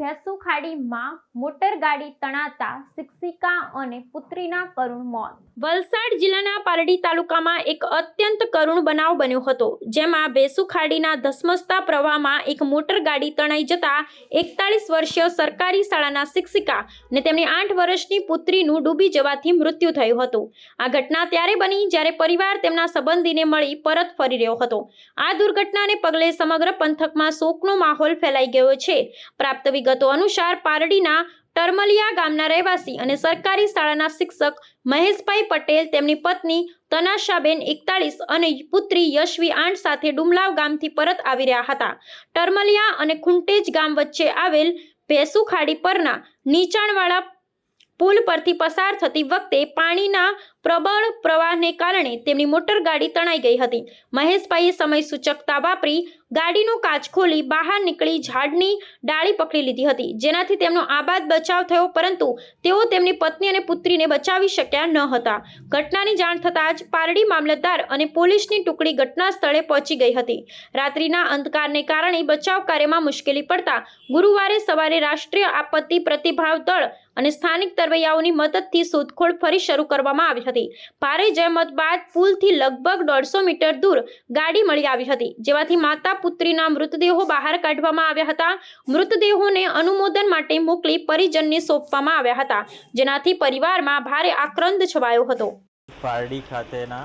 ભેંસુ motor ગાડી તણાતા શિક્ષિકા અને પુત્રીના કરુણ મોત. વલસાડ જિલ્લાના પારડી તાલુકામાં એક અત્યંત કરુણ બનાવ બન્યો હતો, જેમાં ભેંસુ ધસમસતા પ્રવાહમાં એક મોટર તણાઈ જતા એકતાલીસ વર્ષીય સરકારી શાળાના શિક્ષિકા અને તેમની આઠ વર્ષની પુત્રીનું ડૂબી જવાથી મૃત્યુ થયું હતું. આ ઘટના ત્યારે બની જ્યારે પરિવાર તેમના સંબંધીને મળી પરત ફરી રહ્યો હતો. આ દુર્ઘટનાને પગલે સમગ્ર પંથકમાં શોકનો માહોલ ફેલાઈ ગયો છે. પ્રાપ્ત વિગતો અનુસાર પારડીના ટર્મલિયા ગામના રહેવાસી અને સરકારી શાળાના શિક્ષક મહેશભાઈ પટેલ, તેમની પત્ની તનાશાબેન એકતાળીસ અને પુત્રી યશવી આઠ સાથે ડુમલાવ ગામથી પરત આવી રહ્યા હતા. ટર્મલિયા અને ખુંટેજ ગામ વચ્ચે આવેલ ભેસુ ખાડી પરના નીચાણવાળા પુલ પરથી પસાર થતી વખતે પાણીના પ્રબળ પ્રવાહને કારણે તેમની મોટર ગાડી તણાઈ ગઈ હતી. મહેશભાઈએ સમય સૂચકતા વાપરી ગાડીનું કાચ ખોલી બહાર નીકળી ઝાડની ડાળી પકડી લીધી હતી. જેનાથી તેમનો આબાદ બચાવ થયો, પરંતુ તેઓ તેમની પત્ની અને પુત્રીને બચાવી શક્યા ન હતા. ઘટનાની જાણ થતાં જ પારડી મામલતદાર અને પોલીસની ટુકડી ઘટના સ્થળે પહોંચી ગઈ હતી. રાત્રિના અંધકારને કારણે બચાવ કાર્યમાં મુશ્કેલી પડતા ગુરુવારે સવારે રાષ્ટ્રીય આપત્તિ પ્રતિભાવ દળ અને સ્થાનિક તરવૈયાઓની મદદથી શોધખોળ ફરી શરૂ કરવામાં આવી હતી. ભારે જહેમત બાદ પુલથી લગભગ દોઢસો મીટર દૂર ગાડી મળી આવી હતી જેમાંથી માતા પુત્રીના મૃતદેહો બહાર કાઢવામાં આવ્યા હતા. મૃતદેહોને અનુમોદન માટે મોકલી પરિજનને સોંપવામાં આવ્યા હતા, જેનાથી પરિવારમાં ભારે આક્રંદ છવાયો હતો. પારડી ખાતેના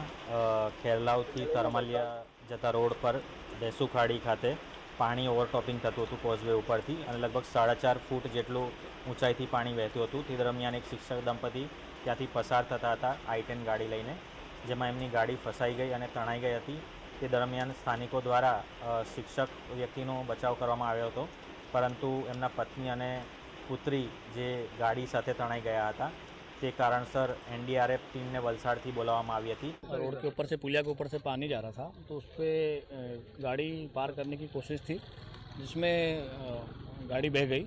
ખેરલાવથી તરમલિયા જતા રોડ પર દેસુખાડી ખાતે પાણી ઓવરટોપિંગ થતું હતું કોઝવે ઉપરથી અને લગભગ સાડા ચાર ફૂટ જેટલું ઊંચાઈથી પાણી વહેતું હતું. તે દરમિયાન એક શિક્ષક દંપતી ત્યાંથી પસાર થતા હતા આઈ ટેન ગાડી લઈને, જેમાં એમની ગાડી ફસાઈ ગઈ અને તણાઈ ગઈ હતી. તે દરમિયાન સ્થાનિકો દ્વારા શિક્ષક વ્યક્તિનો બચાવ કરવામાં આવ્યો હતો. પરંતુ એમના પત્ની અને પુત્રી જે ગાડી સાથે તણાઈ ગયા હતા તે કારણસર એનડીઆરએફ ટીમને વલસાડથી બોલાવવામાં આવી હતી रोड के ऊपर से पुलिया के ऊपर से पानी जा रहा था तो उस पर गाड़ी पार करने की कोशिश थी जिसमें अ, गाड़ी बह गई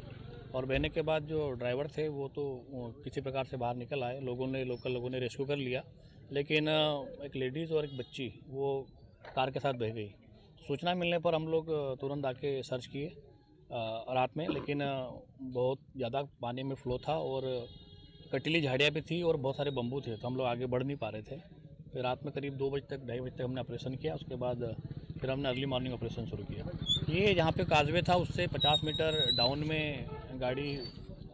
और बहने के बाद जो ड्राइवर थे वो तो अ, किसी प्रकार से बाहर निकल आए लोगों ने लोकल लोगों ने रेस्क्यू कर लिया लेकिन अ, एक लेडीज़ और एक बच्ची वो कार के साथ बह गई सूचना मिलने पर हम लोग अ, तुरंत आके सर्च किए अ, रात में लेकिन अ, बहुत ज़्यादा पानी में फ्लो था और कटीली झाड़ियाँ भी थी और बहुत सारे बम्बू थे तो हम लोग आगे बढ़ नहीं पा रहे थे। फिर रात में करीब दो बजे तक, ढाई बजे तक हमने ऑपरेशन किया, उसके बाद फिर हमने अर्ली मॉर्निंग ऑपरेशन शुरू किया। ये जहाँ पे काजवे था, उससे 50 मीटर डाउन में गाड़ी,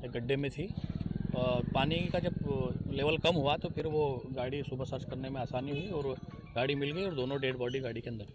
एक गड्ढे में थी। और पानी का जब लेवल कम हुआ तो फिर वो गाड़ी सुबह सर्च करने में आसानी हुई और गाड़ी मिल गई और दोनों डेड बॉडी गाड़ी के अंदर।